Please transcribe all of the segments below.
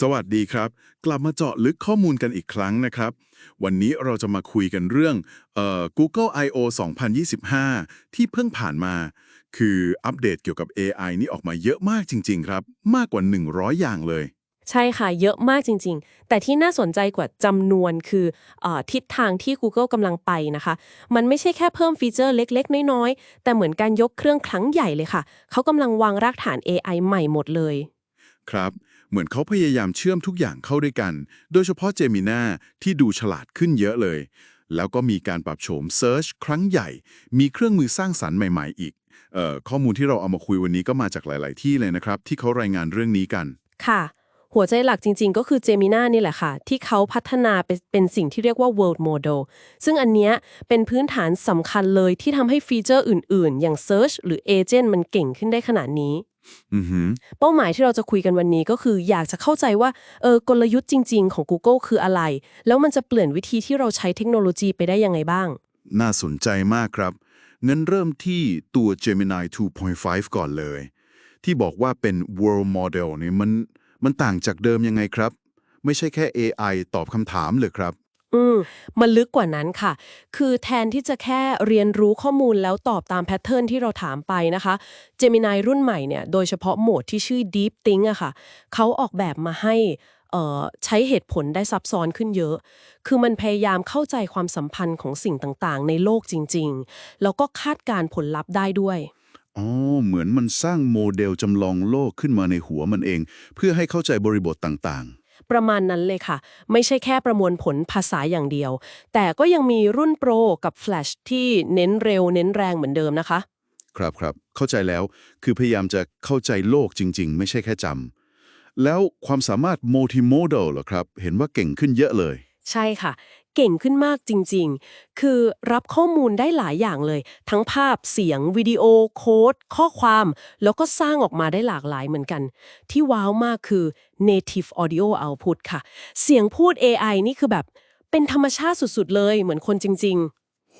สวัสดีครับ กลับมาเจาะลึกข้อมูลกันอีกครั้งนะครับ วันนี้เราจะมาคุยกันเรื่องเอ่อ Google I/O 2025 ที่เพิ่งผ่านมา คืออัปเดตเกี่ยวกับ AI นี่ออกมาเยอะมากจริง ๆ ครับ มากกว่า 100 อย่างเลย ใช่ค่ะ เยอะมากจริง ๆ แต่ที่น่าสนใจกว่าจำนวนคือเออทิศทางที่ Google กำลังไปนะคะ มันไม่ใช่แค่เพิ่มฟีเจอร์เล็ก ๆ น้อย ๆ แต่เหมือนการยกเครื่องครั้งใหญ่เลยค่ะ เขากำลังวางรากฐาน AI ใหม่หมดเลย ครับ เหมือนเขาพยายามเชื่อมทุกอย่างเข้าด้วยกัน โดยเฉพาะ Gemini ที่ดูฉลาดขึ้นเยอะเลย แล้วก็มีการปรับโฉม Search ครั้งใหญ่ มีเครื่องมือสร้างสรรค์ใหม่ ๆ อีกเอ่อข้อมูลที่เราเอามาคุยวันนี้ก็มาจากหลาย ๆ ที่เลยนะครับ ที่เขารายงานเรื่องนี้กัน ค่ะ หัวใจหลักจริง ๆ ก็คือ Gemini นี่แหละค่ะ ที่เขาพัฒนาเป็นสิ่งที่เรียกว่า world model ซึ่งอันเนี้ยเป็นพื้นฐานสำคัญเลยที่ทำให้ฟีเจอร์อื่น ๆ อย่าง Search หรือ Agent มันเก่งขึ้นได้ขนาดนี้ เป้าหมายที่เราจะคุยกันวันนี้ก็คือ อยากจะเข้าใจว่าเออกลยุทธ์จริง ๆ ของ Google คืออะไร แล้วมันจะเปลี่ยนวิธีที่เราใช้เทคโนโลยีไปได้ยังไงบ้าง น่าสนใจมากครับงั้นเริ่มที่ตัว Gemini 2.5 ก่อนเลย ที่บอกว่าเป็น world model เนี่ยมันมันต่างจากเดิมยังไงครับ ไม่ใช่แค่ AI ตอบคำถามเลยครับ อืมมันลึกกว่านั้นค่ะ คือแทนที่จะแค่เรียนรู้ข้อมูลแล้วตอบตามแพทเทิร์นที่เราถามไปนะคะ Gemini รุ่นใหม่เนี่ย โดยเฉพาะโหมดที่ชื่อ Deep Think อะค่ะ เขาออกแบบมาให้เอ่อใช้เหตุผลได้ซับซ้อนขึ้นเยอะ คือมันพยายามเข้าใจความสัมพันธ์ของสิ่งต่างๆ ในโลกจริง ๆ แล้วก็คาดการณ์ผลลัพธ์ได้ด้วย อ๋อ เหมือนมันสร้างโมเดลจำลองโลกขึ้นมาในหัวมันเอง เพื่อให้เข้าใจบริบทต่าง ประมาณนั้นเลยค่ะ ไม่ใช่แค่ประมวลผลภาษาอย่างเดียว แต่ก็ยังมีรุ่นโปรกับ Flash ที่เน้นเร็วเน้นแรงเหมือนเดิมนะคะๆครับครับเข้าใจแล้วคือพยายามจะเข้าใจโลกจริง ๆ ไม่ใช่แค่จำแล้วความสามารถ multimodal เหรอครับ เห็นว่าเก่งขึ้นเยอะเลย ใช่ค่ะ เก่งขึ้นมากจริง ๆ คือรับข้อมูลได้หลายอย่างเลย ทั้งภาพเสียง วิดีโอ โค้ด ข้อความ แล้วก็สร้างออกมาได้หลากหลายเหมือนกัน ที่ว้าวมากคือ native audio output ค่ะ เสียงพูด AI นี่คือแบบเป็นธรรมชาติสุดๆ เลยเหมือนคนจริงๆโห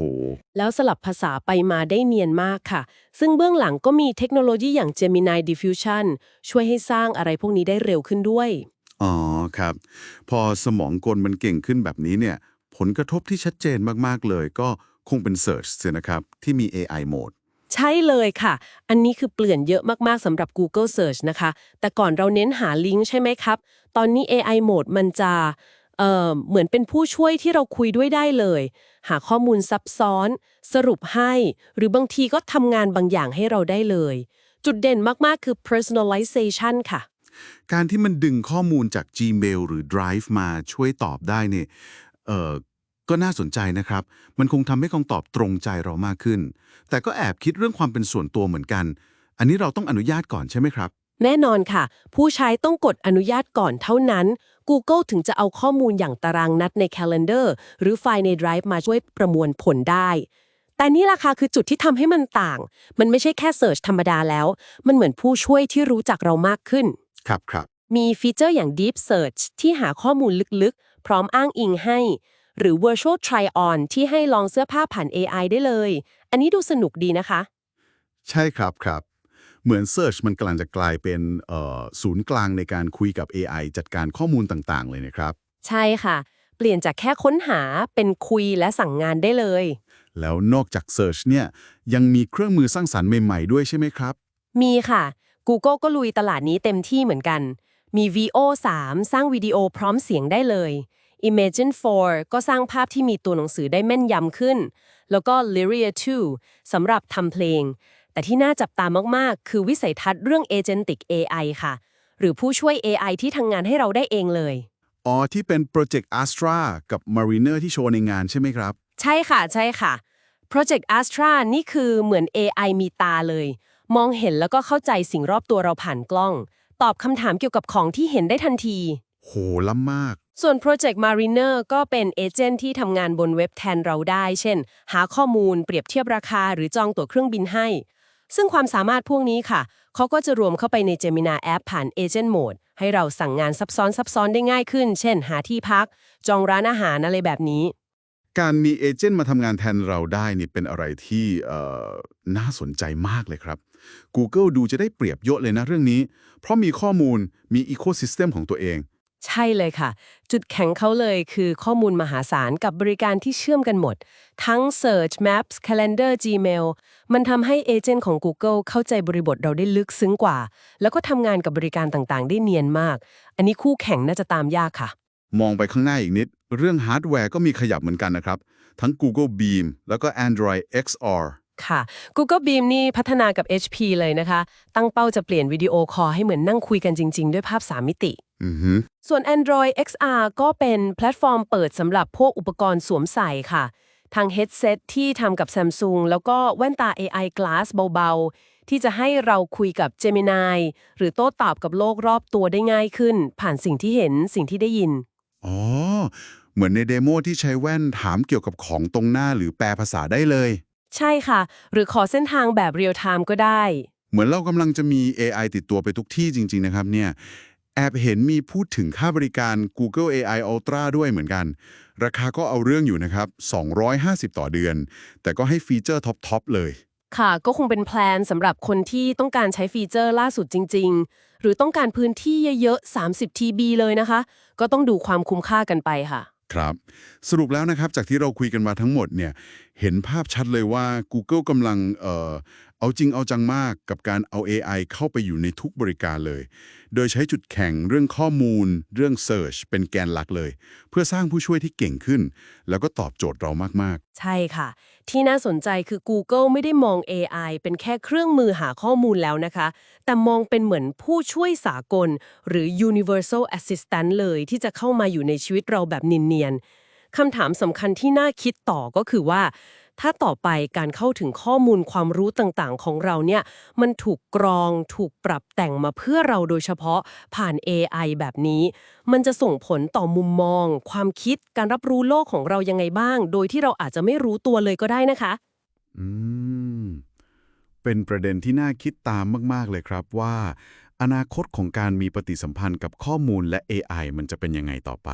แล้วสลับภาษาไปมาได้เนียนมากค่ะ ซึ่งเบื้องหลังก็มีเทคโนโลยีอย่าง Gemini Diffusion ช่วยให้สร้างอะไรพวกนี้ได้เร็วขึ้นด้วย อ๋อครับ พอสมองกลมันเก่งขึ้นแบบนี้เนี่ย ผลกระทบที่ชัดเจนมาก ๆ เลย ก็คงเป็น Search เสียนะครับ ที่มี AI Mode ใช่เลยค่ะ อันนี้คือเปลี่ยนเยอะมาก ๆสำหรับ Google Search นะคะ แต่ก่อนเราเน้นหาลิงก์ใช่ไหมครับ ตอนนี้ AI Mode มันจะเอ่อเหมือนเป็นผู้ช่วยที่เราคุยด้วยได้เลย หาข้อมูลซับซ้อน สรุปให้ หรือบางทีก็ทำงานบางอย่างให้เราได้เลย จุดเด่นมาก ๆ คือ personalization ค่ะ การที่มันดึงข้อมูลจาก Gmail หรือ Drive มาช่วยตอบได้เนี่ยเอ่อ ก็น่าสนใจนะครับ มันคงทำให้คำตอบตรงใจเรามากขึ้น แต่ก็แอบคิดเรื่องความเป็นส่วนตัวเหมือนกัน อันนี้เราต้องอนุญาตก่อนใช่ไหมครับ แน่นอนค่ะ ผู้ใช้ต้องกดอนุญาตก่อนเท่านั้น Google ถึงจะเอาข้อมูลอย่างตารางนัดใน Calendar หรือไฟล์ใน Drive มาช่วยประมวลผลได้ แต่นี่ล่ะค่ะคือจุดที่ทำให้มันต่าง มันไม่ใช่แค่เสิร์ชธรรมดาแล้ว มันเหมือนผู้ช่วยที่รู้จักเรามากขึ้น ครับครับ มีฟีเจอร์อย่าง Deep Search ที่หาข้อมูลลึกๆ พร้อมอ้างอิงให้ หรือ Virtual Try On ที่ให้ลองเสื้อผ้าผ่าน AI ได้เลย อันนี้ดูสนุกดีนะคะ ใช่ครับครับ เหมือน Search มันกำลังจะกลายเป็นเอ่อศูนย์กลางในการคุยกับ AI จัดการข้อมูลต่างๆ เลยนะครับ ใช่ค่ะ เปลี่ยนจากแค่ค้นหาเป็นคุยและสั่งงานได้เลย แล้วนอกจาก Search เนี่ยยังมีเครื่องมือสร้างสรรค์ใหม่ๆด้วยใช่ไหมครับ มีค่ะ Google ก็ลุยตลาดนี้เต็มที่เหมือนกัน มี VO 3 สร้างวิดีโอพร้อมเสียงได้เลย Imagine 4 ก็สร้างภาพที่มีตัวหนังสือได้แม่นยำขึ้น แล้วก็ Lyria 2สำหรับทำเพลง แต่ที่น่าจับตามากๆ คือวิสัยทัศน์เรื่อง Agentic AI ค่ะ หรือผู้ช่วย AI ที่ทำงานให้เราได้เองเลย อ๋อ ที่เป็น Project Astra กับ Mariner ที่โชว์ในงานใช่ไหมครับ ใช่ค่ะ ใช่ค่ะ Project Astra นี่คือเหมือน AI มีตาเลย มองเห็นแล้วก็เข้าใจสิ่งรอบตัวเราผ่านกล้อง ตอบคำถามเกี่ยวกับของที่เห็นได้ทันที โหล้ำมาก ส่วน Project Mariner ก็เป็นเอเจนต์ที่ทำงานบนเว็บแทนเราได้ เช่น หาข้อมูลเปรียบเทียบราคาหรือจองตั๋วเครื่องบินให้ ซึ่งความสามารถพวกนี้ค่ะ เขาก็จะรวมเข้าไปใน Gemini App ผ่าน Agent Mode ให้เราสั่งงานซับซ้อนซับซ้อนได้ง่ายขึ้น เช่น หาที่พัก จองร้านอาหารอะไรแบบนี้ การมีเอเจนต์มาทำงานแทนเราได้นี่เป็นอะไรที่น่าสนใจมากเลยครับ Google ดูจะได้เปรียบเยอะเลยนะเรื่องนี้ เพราะมีข้อมูลมี Ecosystem ของตัวเอง ใช่เลยค่ะ จุดแข็งเขาเลยคือข้อมูลมหาศาลกับบริการที่เชื่อมกันหมด ทั้ง Search Maps Calendar Gmail มันทำให้เอเจนต์ของ Google เข้าใจบริบทเราได้ลึกซึ้งกว่า แล้วก็ทำงานกับบริการต่างๆ ได้เนียนมาก อันนี้คู่แข่งน่าจะตามยากค่ะ มองไปข้างหน้าอีกนิด เรื่องฮาร์ดแวร์ก็มีขยับเหมือนกันนะครับ ทั้ง Google Beam แล้วก็ Android XR ค่ะ Google Beam นี่พัฒนากับ HP เลยนะคะ ตั้งเป้าจะเปลี่ยนวิดีโอคอลให้เหมือนนั่งคุยกันจริง ๆ ด้วยภาพ 3 มิติอือฮึ ส่วน Android XR ก็เป็นแพลตฟอร์มเปิดสำหรับพวกอุปกรณ์สวมใส่ค่ะ ทาง headset ที่ทำกับ Samsung แล้วก็แว่นตา AI Glass เบาๆ ที่จะให้เราคุยกับ Gemini หรือโต้ตอบกับโลกรอบตัวได้ง่ายขึ้น ผ่านสิ่งที่เห็นสิ่งที่ได้ยิน อ๋อ เหมือนในเดโมที่ใช้แว่นถามเกี่ยวกับของตรงหน้าหรือแปลภาษาได้เลย ใช่ค่ะ หรือขอเส้นทางแบบ real time ก็ได้ เหมือนเรากำลังจะมี AI ติดตัวไปทุกที่จริง ๆ นะครับเนี่ย แอบเห็นมีพูดถึงค่าบริการ Google AI Ultra ด้วยเหมือนกัน ราคาก็เอาเรื่องอยู่นะครับ 250 ต่อเดือน แต่ก็ให้ฟีเจอร์ท็อป ๆ เลย ค่ะก็คงเป็นแพลนสำหรับคนที่ต้องการใช้ฟีเจอร์ล่าสุดจริง ๆ หรือต้องการพื้นที่เยอะๆ 30 TB เลยนะคะ ก็ต้องดูความคุ้มค่ากันไปค่ะ ครับ สรุปแล้วนะครับจากที่เราคุยกันมาทั้งหมดเนี่ยเห็นภาพชัดเลยว่า Google กำลังเอ่อ เอาจริงเอาจังมากกับการเอา AI เข้าไปอยู่ในทุกบริการเลย โดยใช้จุดแข็งเรื่องข้อมูล เรื่อง Search เป็นแกนหลักเลย เพื่อสร้างผู้ช่วยที่เก่งขึ้น แล้วก็ตอบโจทย์เรามากใช่ค่ะ ที่น่าสนใจคือ Google ไม่ได้มอง AI เป็นแค่เครื่องมือหาข้อมูลแล้วนะคะ แต่มองเป็นเหมือนผู้ช่วยสากล หรือ universal assistant เลยที่จะเข้ามาอยู่ในชีวิตเราแบบเนียนๆคำถามสำคัญที่น่าคิดต่อก็คือว่า ถ้าต่อไปการเข้าถึงข้อมูลความรู้ต่างๆ ของเราเนี่ย มันถูกกรอง ถูกปรับแต่งมาเพื่อเราโดยเฉพาะผ่าน AI แบบนี้ มันจะส่งผลต่อมุมมอง ความคิด การรับรู้โลกของเรายังไงบ้าง โดยที่เราอาจจะไม่รู้ตัวเลยก็ได้นะคะ อืม เป็นประเด็นที่น่าคิดตามมาก ๆ เลยครับว่า อนาคตของการมีปฏิสัมพันธ์กับข้อมูลและ AI มันจะเป็นยังไงต่อไป